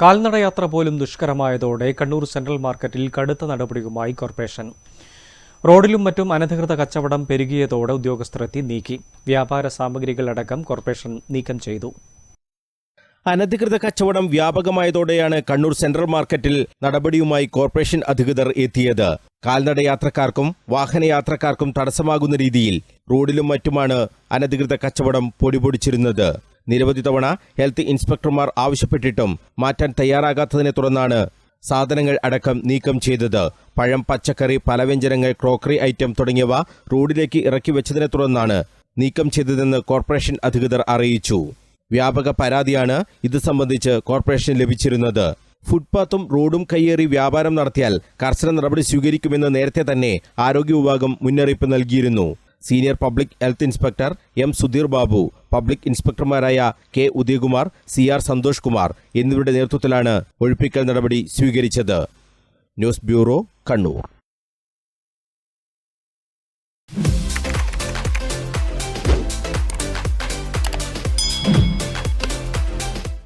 കാൽനടയാത്ര പോലും ദുഷ്കരമായതോടെ കണ്ണൂർ സെൻട്രൽ മാർക്കറ്റിൽ കടുത്ത നടപടിയുമായി കോർപ്പറേഷൻ. റോഡിലും മറ്റും അനധികൃത കച്ചവടം പെരുകിയതോടെ ഉദ്യോഗസ്ഥരെത്തി നീക്കി. വ്യാപാര സാമഗ്രികളടക്കം കോർപ്പറേഷൻ നീക്കം ചെയ്തു. അനധികൃത കച്ചവടം വ്യാപകമായതോടെയാണ് കണ്ണൂർ സെൻട്രൽ മാർക്കറ്റിൽ നടപടിയുമായി കോർപ്പറേഷൻ അധികൃതർ എത്തിയത്. കാൽനടയാത്രക്കാർക്കും വാഹനയാത്രക്കാർക്കും തടസ്സമാകുന്ന രീതിയിൽ റോഡിലും മറ്റുമാണ് അനധികൃത കച്ചവടം പൊടിപൊടിച്ചിരുന്നത്. നിരവധി തവണ ഹെൽത്ത് ഇൻസ്പെക്ടർമാർ ആവശ്യപ്പെട്ടിട്ടും മാറ്റാൻ തയ്യാറാകാത്തതിനെ തുടർന്നാണ് സാധനങ്ങൾ അടക്കം നീക്കം ചെയ്തത്. പഴം പച്ചക്കറി പലവ്യഞ്ജനങ്ങൾ ക്രോക്കറി ഐറ്റം തുടങ്ങിയവ റോഡിലേക്ക് ഇറക്കി വെച്ചതിനെ തുടർന്നാണ് നീക്കം ചെയ്തതെന്ന് കോർപ്പറേഷൻ അധികൃതർ അറിയിച്ചു. വ്യാപക പരാതിയാണ് ഇത് സംബന്ധിച്ച് കോർപ്പറേഷൻ ലഭിച്ചിരുന്നത്. ഫുട്പാത്തും റോഡും കയ്യേറി വ്യാപാരം നടത്തിയാൽ കർശന നടപടി സ്വീകരിക്കുമെന്ന് നേരത്തെ തന്നെ ആരോഗ്യ വിഭാഗം മുന്നറിയിപ്പ് നൽകിയിരുന്നു. Senior public health inspector M Sudheer Babu public ഇൻസ്പെക്ടർമാരായ K Udayakumar C R Santhosh Kumar എന്നിവരുടെ നേതൃത്വത്തിലാണ് ഒഴിപ്പിക്കൽ നടപടി സ്വീകരിച്ചത്. News bureau Kannur.